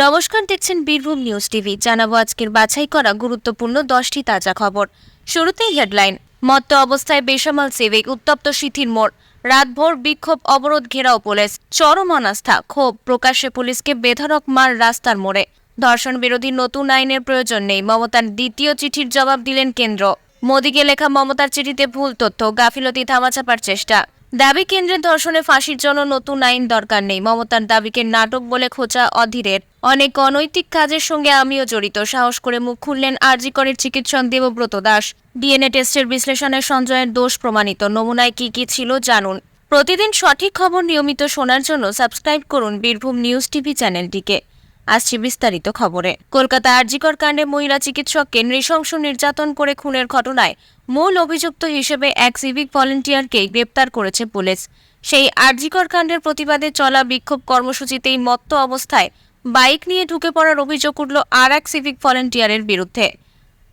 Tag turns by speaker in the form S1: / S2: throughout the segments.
S1: নমস্কার, দেখছেন Birbhum news TV. জানাব আজকের বাছাই করা গুরুত্বপূর্ণ দশটি তাজা খবর। শুরুতেই হেডলাইন, মত্ত অবস্থায় বেসামাল সিভিক, উত্তপ্ত সিথির মোড়। রাতভর বিক্ষোভ, অবরোধ ঘেরাও পুলিশ। চরম অনাস্থা, ক্ষোভ প্রকাশ্যে পুলিশকে বেধরক মার রাস্তার মোড়ে। ধর্ষণ বিরোধী নতুন আইনের প্রয়োজন নেই। মমতার দ্বিতীয় চিঠির জবাব দিলেন কেন্দ্র। মোদীকে লেখা মমতার চিঠিতে ভুল তথ্য, গাফিলতি ধামাচাপার চেষ্টা। দাবি কেন্দ্রের ধর্ষণে ফাঁসির জন্য নতুন আইন দরকার নেই। মমতার দাবিকে নাটক বলে খোঁচা অধীরের। অনেক অনৈতিক কাজের সঙ্গে আমিও জড়িত। সাহস করে মুখ খুললেন আরজিকরের চিকিৎসক দেবব্রত দাস। ডিএনএ টেস্টের বিশ্লেষণে সঞ্জয়ের দোষ প্রমাণিত। নমুনায় কি কি ছিল জানুন। প্রতিদিন সঠিক খবর নিয়মিত শোনার জন্য সাবস্ক্রাইব করুন বীরভূম নিউজ টিভি চ্যানেলটিকে। আসছে বিস্তারিত খবরে। কলকাতা আরজিকর কাণ্ডে মহিলা চিকিৎসককে নৃশংস নির্যাতন করে খুনের ঘটনায় মূল অভিযুক্ত হিসেবে এক সিভিক ভলেন্টিয়ারকে গ্রেপ্তার করেছে পুলিশ। সেই আরজিকর কাণ্ডের প্রতিবাদে চলা বিক্ষোভ কর্মসূচিতেই মত্ত অবস্থায় বাইক নিয়ে ঢুকে পড়ার অভিযোগ উঠল আর এক সিভিক ভলেন্টিয়ারের বিরুদ্ধে।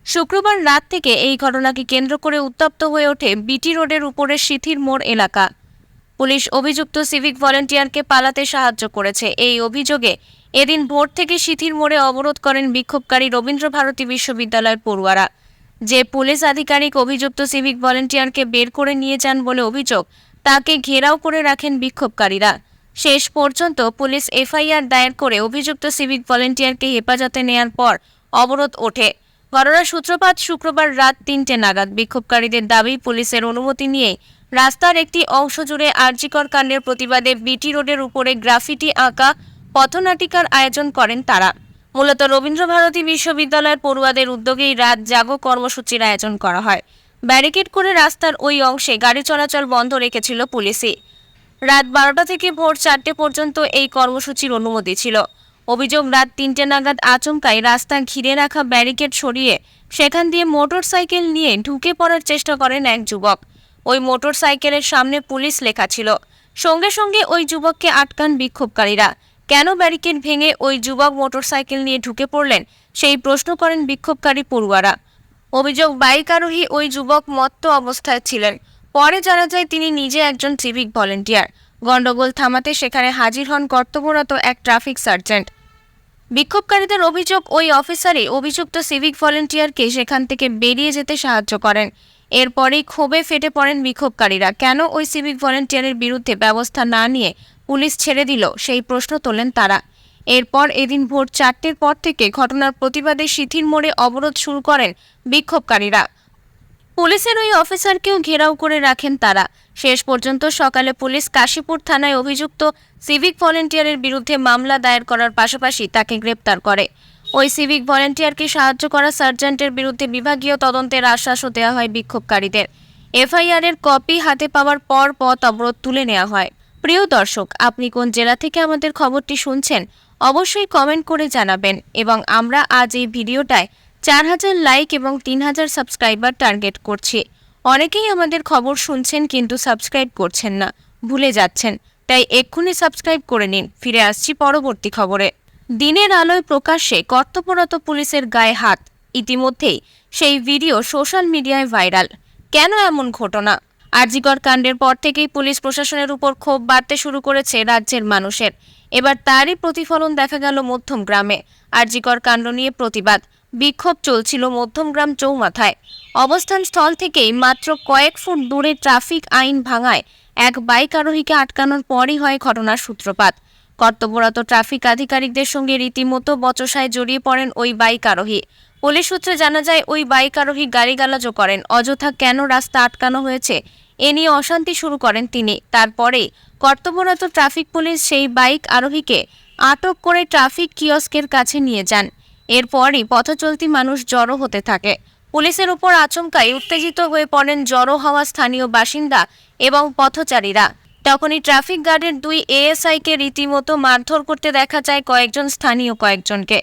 S1: শুক্রবার রাত থেকে এই ঘটনাকে কেন্দ্র করে উত্তপ্ত হয়ে ওঠে বিটি রোডের উপরে সিথির মোড় এলাকা। পুলিশ অভিযুক্ত সিভিক ভলেন্টিয়ারকে পালাতে সাহায্য করেছে। এই অভিযোগে এদিন ভোর থেকে সিথির মোড়ে অবরোধ করেন বিক্ষোভকারী রবীন্দ্র ভারতী বিশ্ববিদ্যালয়ের পড়ুয়ারা। যে পুলিশ আধিকারিক অভিযুক্ত সিভিক ভলেন্টিয়ারকে বের করে নিয়ে যান বলে অভিযোগ, তাকে ঘেরাও করে রাখেন বিক্ষোভকারীরা। শেষ পর্যন্ত পুলিশ এফআইআর দায়ের করে অভিযুক্ত সিভিক ভলেন্টিয়ারকে হেফাজতে নেয়ার পর অবরোধ ওঠে। ঘটনার সূত্রপাত শুক্রবার রাত তিনটে নাগাদ। বিক্ষোভকারীদের দাবি, পুলিশের অনুমতি নিয়ে রাস্তার একটি অংশ জুড়ে আর্জিকর কাণ্ডের প্রতিবাদে বিটি রোডের উপরে গ্রাফিটি আঁকা পথনাটিকার আয়োজন করেন তারা। মূলত রবীন্দ্রভারতী বিশ্ববিদ্যালয়ের পড়ুয়াদের উদ্যোগেই রাত জাগো কর্মসূচির আয়োজন করা হয়। ব্যারিকেড করে রাস্তার ওই অংশে গাড়ি চলাচল বন্ধ রেখেছিল পুলিশই। রাত বারোটা থেকে ভোর চারটে পর্যন্ত এই কর্মসূচির অনুমতি ছিল। অভিযোগ, রাত তিনটে নাগাদ আচমকাই রাস্তা ঘিরে রাখা ব্যারিকেড সরিয়ে সেখান দিয়ে মোটর সাইকেল নিয়ে ঢুকে পড়ার চেষ্টা করেন এক যুবক। ওই মোটর সাইকেলের সামনে পুলিশ লেখা ছিল। সঙ্গে সঙ্গে ওই যুবককে আটকান বিক্ষোভকারীরা। কেন ব্যারিকেড ভেঙে ওই যুবক মোটরসাইকেল নিয়ে ঢুকে পড়লেন? সেই প্রশ্ন করেন বিক্ষোভকারী পড়ুয়ারা। অভিযোগ, বাইক আরোহী ওই যুবক মত্ত অবস্থায় ছিলেন। পরে জানা যায় তিনি নিজে একজন সিভিক ভলেন্টিয়ার। গন্ডগোল থামাতে সেখানে হাজির হন কর্তব্যরত এক ট্রাফিক সার্জেন্ট। বিক্ষোভকারীদের অভিযোগ, ওই অফিসারই অভিযুক্ত সিভিক ভলেন্টিয়ারকে সেখান থেকে বেরিয়ে যেতে সাহায্য করেন। এরপরেই ক্ষোভে ফেটে পড়েন বিক্ষোভকারীরা। কেন ওই সিভিক ভলেন্টিয়ারের বিরুদ্ধে ব্যবস্থা না নিয়ে পুলিশ ছেড়ে দিল, সেই প্রশ্ন তোলেন তারা। এরপর এদিন ভোর চারটের পর থেকে ঘটনার প্রতিবাদে শিথির মোড়ে অবরোধ শুরু করেন বিক্ষোভকারীরা। পুলিশের ওই অফিসারকেও ঘেরাও করে রাখেন তারা। শেষ পর্যন্ত সকালে পুলিশ কাশীপুর থানায় অভিযুক্ত সিভিক ভলেন্টিয়ারের বিরুদ্ধে মামলা দায়ের করার পাশাপাশি তাকে গ্রেপ্তার করে। ওই সিভিক ভলেন্টিয়ারকে সাহায্য করা সার্জেন্টের বিরুদ্ধে বিভাগীয় তদন্তের আশ্বাসও দেওয়া হয় বিক্ষোভকারীদের। এফআইআর এর কপি হাতে পাওয়ার পর পথ অবরোধ তুলে নেওয়া হয়। প্রিয় দর্শক, আপনি কোন জেলা থেকে আমাদের খবরটি শুনছেন, অবশ্যই কমেন্ট করে জানাবেন এবং আমরা আজ এই ভিডিওটায় চার হাজার লাইক এবং তিন হাজার সাবস্ক্রাইবার টার্গেট করছি। অনেকেই আমাদের খবর শুনছেন কিন্তু সাবস্ক্রাইব করছেন না, ভুলে যাচ্ছেন। তাই এক্ষুনি সাবস্ক্রাইব করে নিন, ফিরে আসছি পরবর্তী খবরে। দিনের আলোয় প্রকাশ্যে কর্তব্যরত পুলিশের গায়ে হাত, ইতিমধ্যেই সেই ভিডিও সোশ্যাল মিডিয়ায় ভাইরাল কেন এমন ঘটনা? আরজিকর কাণ্ডের পর থেকেই পুলিশ প্রশাসনের উপর ক্ষোভ বাড়তে শুরু করেছে রাজ্যের মানুষের। এবার তারই প্রতিফলন দেখা গেল মধ্যম গ্রামে। আরজিকর কাণ্ড নিয়ে প্রতিবাদ। বিক্ষোভ চলছিল মধ্যমগ্রাম চৌমাথায়। অবস্থান স্থল থেকেই মাত্র কয়েক ফুট দূরে ট্রাফিক আইন ভাঙায়। এক বাইক আরোহীকে আটকানোর পরই হয় ঘটনার সূত্রপাত। কর্তব্যরত ট্রাফিক আধিকারিকদের সঙ্গে রীতিমতো বচসায় জড়িয়ে পড়েন ওই বাইক আরোহী। পুলিশ সূত্রে জানা যায়, ওই বাইক আরোহী গালিগালাজও করেন। অযথা কেন রাস্তা আটকানো হয়েছে? এ নিয়ে অশান্তি শুরু করেন তিনি। তারপরেই কর্তব্যরত ট্রাফিক পুলিশ সেই বাইক আরোহীকে আটক করে ট্রাফিক কিয়স্কের কাছে নিয়ে যান। এরপরই পথচলতি মানুষ জড়ো হতে থাকে। পুলিশের উপর আচমকাই উত্তেজিত হয়ে পড়েন জড়ো হওয়া স্থানীয় বাসিন্দা এবং পথচারীরা। তখনই ট্রাফিক গার্ডের দুই এএসআইকে রীতিমতো মারধর করতে দেখা যায় কয়েকজন স্থানীয় কয়েকজনকে।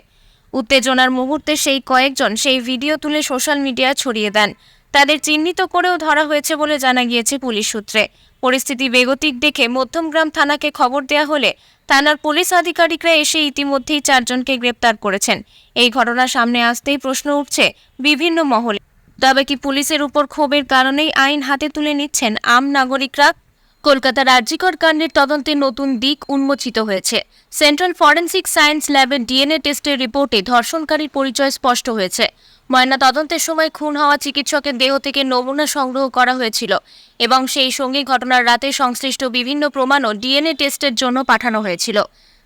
S1: উত্তেজনার মুহূর্তে সেই কয়েকজন সেই ভিডিও তুলে সোশ্যাল মিডিয়ায় ছড়িয়ে দেন। তাদের চিহ্নিত করেও ধরা হয়েছে বলে জানা গিয়েছে পুলিশ সূত্রে। পরিস্থিতি বেগতিক দেখে মধ্যমগ্রাম থানাকে খবর দেওয়া হলে থানার পুলিশ আধিকারিকরা এসে ইতিমধ্যেই চারজনকে গ্রেপ্তার করেছেন। এই ঘটনা সামনে আসতেই প্রশ্ন উঠছে বিভিন্ন মহলে। তবে কি পুলিশের উপর ক্ষোভের কারণেই আইন হাতে তুলে নিচ্ছেন আম নাগরিকরা? কলকাতার আর্জিকর কাণ্ডের তদন্তে নতুন দিক উন্মোচিত হয়েছে। সেন্ট্রাল ফরেন্সিক সায়েন্স ল্যাবের ডিএনএ টেস্টের রিপোর্টে ধর্ষণকারীর পরিচয় স্পষ্ট হয়েছে। ময়না তদন্তের সময় খুন হওয়া চিকিৎসকের দেহ থেকে নমুনা সংগ্রহ করা হয়েছিল এবং সেই সঙ্গে ঘটনার রাতে সংশ্লিষ্ট বিভিন্ন প্রমাণও ডিএনএ টেস্টের জন্য পাঠানো হয়েছিল।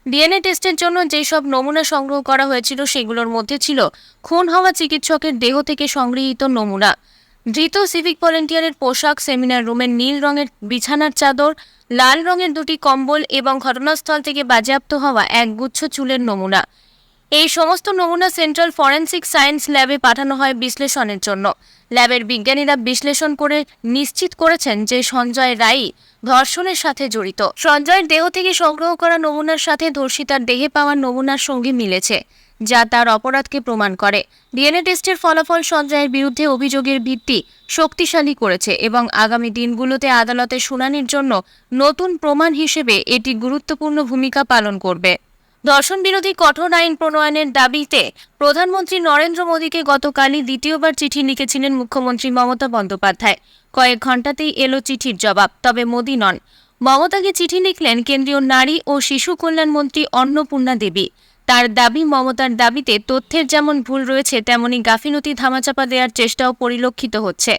S1: ডিএনএ টেস্টের জন্য যেসব নমুনা সংগ্রহ করা হয়েছিল সেগুলোর মধ্যে ছিল খুন হওয়া চিকিৎসকের দেহ থেকে সংগৃহীত নমুনা। ধৃত সিভিক ভলেন্টিয়ারের পোশাক, সেমিনার রুমের নীল রঙের বিছানার চাদর, লাল রঙের দুটি কম্বল এবং ঘটনাস্থল থেকে বাজেয়াপ্ত হওয়া এক গুচ্ছ চুলের নমুনা। এই সমস্ত নমুনা সেন্ট্রাল ফরেন্সিক সায়েন্স ল্যাবে পাঠানো হয় বিশ্লেষণের জন্য। ল্যাবের বিজ্ঞানীরা বিশ্লেষণ করে নিশ্চিত করেছেন যে সঞ্জয় রাই ধর্ষণের সাথে জড়িত। সঞ্জয়ের দেহ থেকে সংগ্রহ করা নমুনার সাথে ধর্ষিতার দেহে পাওয়া নমুনার সঙ্গে মিলেছে, যা তার অপরাধকে প্রমাণ করে। ডিএনএ টেস্টের ফলাফল সঞ্জয়ের বিরুদ্ধে অভিযোগের ভিত্তি শক্তিশালী করেছে এবং আগামী দিনগুলোতে আদালতে শুনানির জন্য নতুন প্রমাণ হিসেবে এটি গুরুত্বপূর্ণ ভূমিকা পালন করবে। ধর্ষণ বিরোধী কঠোর আইন প্রণয়নের দাবিতে প্রধানমন্ত্রী নরেন্দ্র মোদীকে গতকালই দ্বিতীয়বার চিঠি লিখেছিলেন মুখ্যমন্ত্রী মমতা বন্দ্যোপাধ্যায়। কয়েক ঘণ্টাতেই এলো চিঠির জবাব, তবে মোদী নন। মমতাকে চিঠি লিখলেন কেন্দ্রীয় নারী ও শিশু কল্যাণ মন্ত্রী অন্নপূর্ণা দেবী। তার দাবি, মমতার দাবিতে তথ্যের যেমন ভুল রয়েছে, তেমনি গাফিলতি ধামাচাপা দেওয়ার চেষ্টাও পরিলক্ষিত হচ্ছে।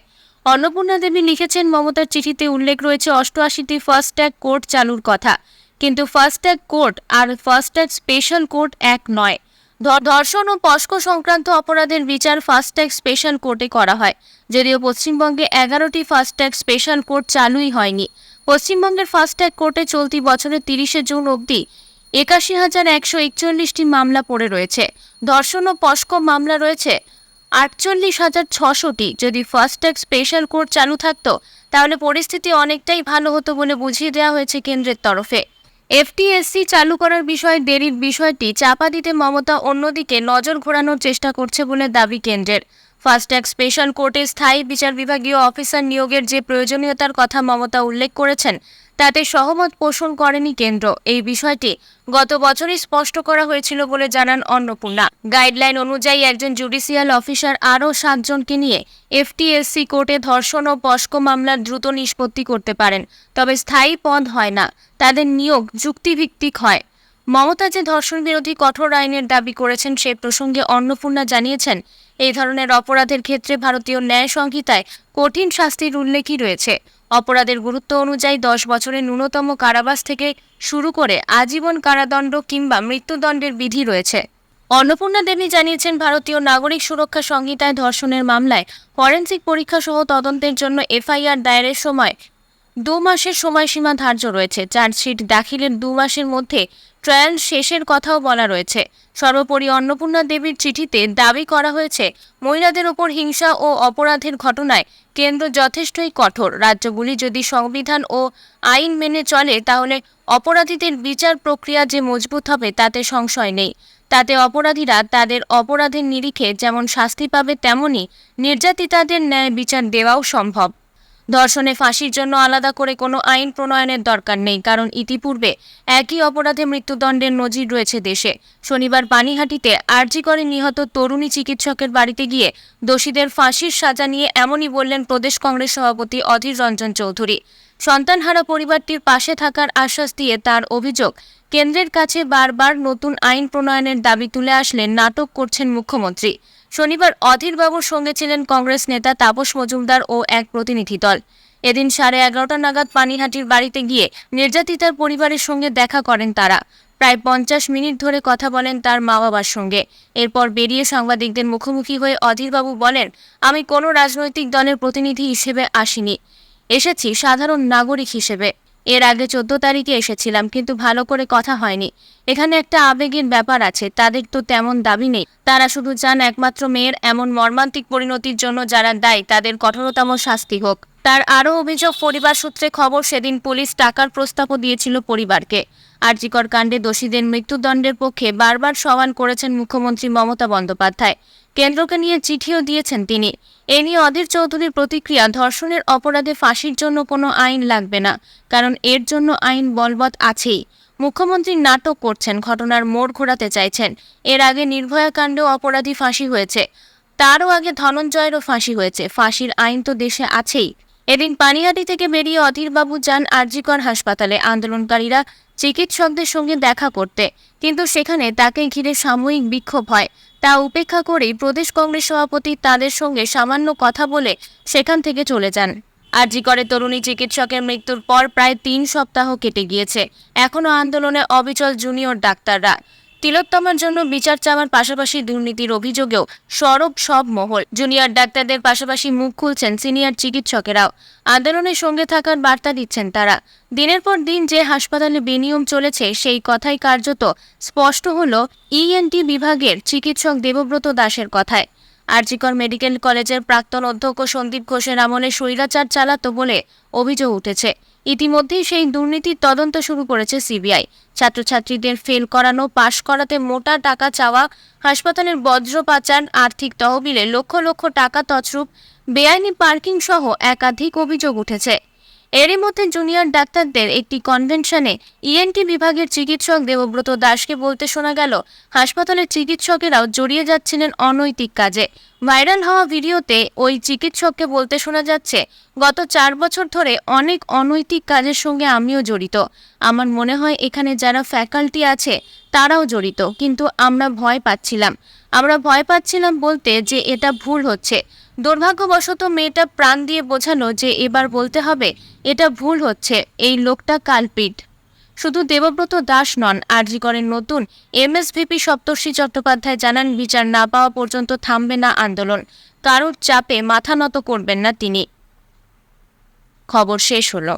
S1: অন্নপূর্ণা দেবী লিখেছেন, মমতার চিঠিতে উল্লেখ রয়েছে, অষ্টআশিটি ফাস্ট্যাগ কোর্ট চালুর কথা। কিন্তু ফাস্ট্যাগ কোর্ট আর ফাস্ট্যাগ স্পেশাল কোর্ট এক নয়। ধর্ষণ ও পস্কো সংক্রান্ত অপরাধের বিচার ফাস্ট্যাগ স্পেশাল কোর্টে করা হয়। যদিও পশ্চিমবঙ্গে এগারোটি ফাস্ট্যাগ স্পেশাল কোর্ট চালুই হয়নি। পশ্চিমবঙ্গের ফাস্ট্যাগ কোর্টে চলতি বছরের তিরিশে জুন অবধি একাশি হাজার একশো একচল্লিশটি মামলা পড়ে রয়েছে। ধর্ষণ ও পস্কো মামলা রয়েছে আটচল্লিশ হাজার ছশোটি। যদি ফাস্ট্যাগ স্পেশাল কোর্ট চালু থাকতো, তাহলে পরিস্থিতি অনেকটাই ভালো হতো বলে বুঝিয়ে দেওয়া হয়েছে কেন্দ্রের তরফে। এফটিএসসি চালু করার বিষয়ে দেরির বিষয়টি চাপা দিতে মমতা অন্যদিকে নজর ঘোরানোর চেষ্টা করছে বলে দাবি কেন্দ্রের। ফাস্ট্যাগ স্পেশাল কোর্টে স্থায়ী বিচার বিভাগীয় অফিসার নিয়োগের যে প্রয়োজনীয়তার কথা মমতা উল্লেখ করেছেন তাতে সহমত পোষণ করেনি কেন্দ্র। এই বিষয়টি গত বছরই স্পষ্ট করা হয়েছিল বলে জানান অন্নপূর্ণা। গাইডলাইন অনুযায়ী একজন জুডিশিয়াল অফিসার আরও সাতজনকে নিয়ে এফটিএসসি কোর্টে ধর্ষণ ও পস্ক মামলার দ্রুত নিষ্পত্তি করতে পারেন, তবে স্থায়ী পদ হয় না। তাদের নিয়োগ যুক্তিভিত্তিক হয়। মমতা যে ধর্ষণ বিরোধী কঠোর আইনের দাবি করেছেন সে প্রসঙ্গে অন্নপূর্ণা জানিয়েছেন, এই ধরনের অপরাধের ক্ষেত্রে ভারতীয় ন্যায় সংহিতায় কঠিন শাস্তির উল্লেখই রয়েছে। অপরাধের গুরুত্ব অনুযায়ী দশ বছরের ন্যূনতম কারাবাস থেকে শুরু করে আজীবন কারাদণ্ড কিংবা মৃত্যুদণ্ডের বিধি রয়েছে। অন্নপূর্ণা দেবী জানিয়েছেন, ভারতীয় নাগরিক সুরক্ষা সংহিতায় ধর্ষণের মামলায় ফরেন্সিক পরীক্ষা সহ তদন্তের জন্য এফআইআর দায়েরের সময় দু মাসের সময়সীমা ধার্য রয়েছে। চার্জশিট দাখিলের দু মাসের মধ্যে ট্রায়াল শেষের কথাও বলা রয়েছে। সর্বোপরি অন্নপূর্ণা দেবীর চিঠিতে দাবি করা হয়েছে, মহিলাদের ওপর হিংসা ও অপরাধের ঘটনায় কেন্দ্র যথেষ্টই কঠোর। রাজ্যগুলি যদি সংবিধান ও আইন মেনে চলে, তাহলে অপরাধীদের বিচার প্রক্রিয়া যে মজবুত হবে, তাতে সংশয় নেই। তাতে অপরাধীরা তাদের অপরাধের নিরিখে যেমন শাস্তি পাবে তেমনই নির্যাতিতাদের ন্যায় বিচার দেওয়াও সম্ভব। ধর্ষণে ফাঁসির জন্য আলাদা করে কোনো আইন প্রণয়নের দরকার নেই, কারণ ইতিপূর্বে একই অপরাধে মৃত্যুদণ্ডের নজির রয়েছে দেশে। শনিবার পানিহাটিতে আরজি করে নিহত তরুণী চিকিৎসকের বাড়িতে গিয়ে দোষীদের ফাঁসির সাজা নিয়ে এমনই বললেন প্রদেশ কংগ্রেস সভাপতি অধীর রঞ্জন চৌধুরী। সন্তানহারা পরিবারটির পাশে থাকার আশ্বাস দিয়ে তার অভিযোগ কেন্দ্রের কাছে বারবার নতুন আইন প্রণয়নের দাবি তুলে আসলে নাটক করছেন মুখ্যমন্ত্রী। শনিবার অধীরবাবুর সঙ্গে ছিলেন কংগ্রেস নেতা তাপস মজুমদার ও এক প্রতিনিধি দল। এদিন সাড়ে এগারোটা নাগাদ পানিহাটির বাড়িতে গিয়ে নির্যাতিতার পরিবারের সঙ্গে দেখা করেন তারা। প্রায় পঞ্চাশ মিনিট ধরে কথা বলেন তার মা বাবার সঙ্গে। এরপর বেরিয়ে সাংবাদিকদের মুখোমুখি হয়ে অধীরবাবু বলেন, আমি কোনো রাজনৈতিক দলের প্রতিনিধি হিসেবে আসিনি। এসেছি সাধারণ নাগরিক হিসেবে। এর আগে চোদ্দ তারিখে এসেছিলাম, কিন্তু ভালো করে কথা হয়নি। এখানে একটা আবেগের ব্যাপার আছে, তাদের তো তেমন দাবি নেই। তারা শুধু চান একমাত্র মেয়ের এমন মর্মান্তিক পরিণতির জন্য যারা দায়ী, তাদের কঠোরতম শাস্তি হোক। তার আরও অভিযোগ, পরিবার সূত্রে খবর, সেদিন পুলিশ টাকার প্রস্তাবও দিয়েছিল পরিবারকে। আরজিকর কাণ্ডে দোষীদের মৃত্যুদণ্ডের পক্ষে বারবার সওয়াল করেছেন মুখ্যমন্ত্রী মমতা বন্দ্যোপাধ্যায়। কেন্দ্রকে নিয়ে চিঠিও দিয়েছেন তিনি। এ নিয়ে অধীর চৌধুরীর প্রতিক্রিয়া, ধর্ষণের অপরাধে ফাঁসির জন্য কোনো আইন লাগবে না, কারণ এর জন্য আইন বলবৎ আছেই। মুখ্যমন্ত্রী নাটক করছেন, ঘটনার মোড় ঘোরাতে চাইছেন। এর আগে নির্ভয়া কাণ্ডেও অপরাধী ফাঁসি হয়েছে। তারও আগে ধনঞ্জয়েরও ফাঁসি হয়েছে। ফাঁসির আইন তো দেশে আছেই। এদিন পানিহাটি থেকে বেরিয়ে অধীরবাবু যান আরজিকর হাসপাতালে। আন্দোলনকারীরা চিকিৎসকদের সঙ্গে দেখা করতে। কিন্তু সেখানে তাকে ঘিরে সাময়িক বিক্ষোভ হয়। তা উপেক্ষা করেই প্রদেশ কংগ্রেস সভাপতি তাদের সঙ্গে সামান্য কথা বলে সেখান থেকে চলে যান। আরজিকরে তরুণী চিকিৎসকের মৃত্যুর পর প্রায় তিন সপ্তাহ কেটে গিয়েছে। এখনও আন্দোলনে অবিচল জুনিয়র ডাক্তাররা। তিলোত্তমার জন্য বিচার চাওয়ার পাশাপাশি দুর্নীতির অভিযোগেও সরব সব মহল। জুনিয়র ডাক্তারদের পাশাপাশি মুখ খুলছেন সিনিয়র চিকিৎসকেরাও। আন্দোলনের সঙ্গে থাকার বার্তা দিচ্ছেন তারা। দিনের পর দিন যে হাসপাতালে বেনিয়ম চলেছে, সেই কথাই কার্যত স্পষ্ট হল ইএনটি বিভাগের চিকিৎসক দেবব্রত দাসের কথায়। আরজিকর মেডিকেল কলেজের প্রাক্তন অধ্যক্ষ সন্দীপ ঘোষের আমলে স্বৈরাচার চালাতো বলে অভিযোগ উঠেছে। ইতিমধ্যেই সেই দুর্নীতির তদন্ত শুরু করেছে সিবিআই। ছাত্রছাত্রীদের ফেল করানো, পাশ করাতে মোটা টাকা চাওয়া, হাসপাতালের বজ্র পাচার, আর্থিক তহবিলে লক্ষ লক্ষ টাকা তছরূপ, বেআইনি পার্কিং সহ একাধিক অভিযোগ উঠেছে। এরই মধ্যে জুনিয়র ডাক্তারদের একটি কনভেনশনে ইএনটি বিভাগের চিকিৎসক দেবব্রত দাসকে বলতে শোনা গেল, হাসপাতালের চিকিৎসকেরাও জড়িয়ে যাচ্ছিলেন অনৈতিক কাজে। ভাইরাল হওয়া ভিডিওতে ওই চিকিৎসককে বলতে শোনা যাচ্ছে, গত চার বছর ধরে অনেক অনৈতিক কাজের সঙ্গে আমিও জড়িত। আমার মনে হয় এখানে যারা ফ্যাকাল্টি আছে, তারাও জড়িত, কিন্তু আমরা ভয় পাচ্ছিলাম। আমরা ভয় পাচ্ছিলাম বলতে যে এটা ভুল হচ্ছে। দুর্ভাগ্যবশত মেয়েটা প্রাণ দিয়ে বোঝানো যে এবার বলতে হবে, এটা ভুল হচ্ছে, এই লোকটা কালপিট। শুধু দেবব্রত দাস নন আরজিকরের নতুন, এমএসভিপি সপ্তর্ষি চট্টোপাধ্যায় জানান, বিচার না পাওয়া পর্যন্ত থামবে না আন্দোলন। কারোর চাপে মাথা নত করবেন না তিনি। খবর শেষ হলো।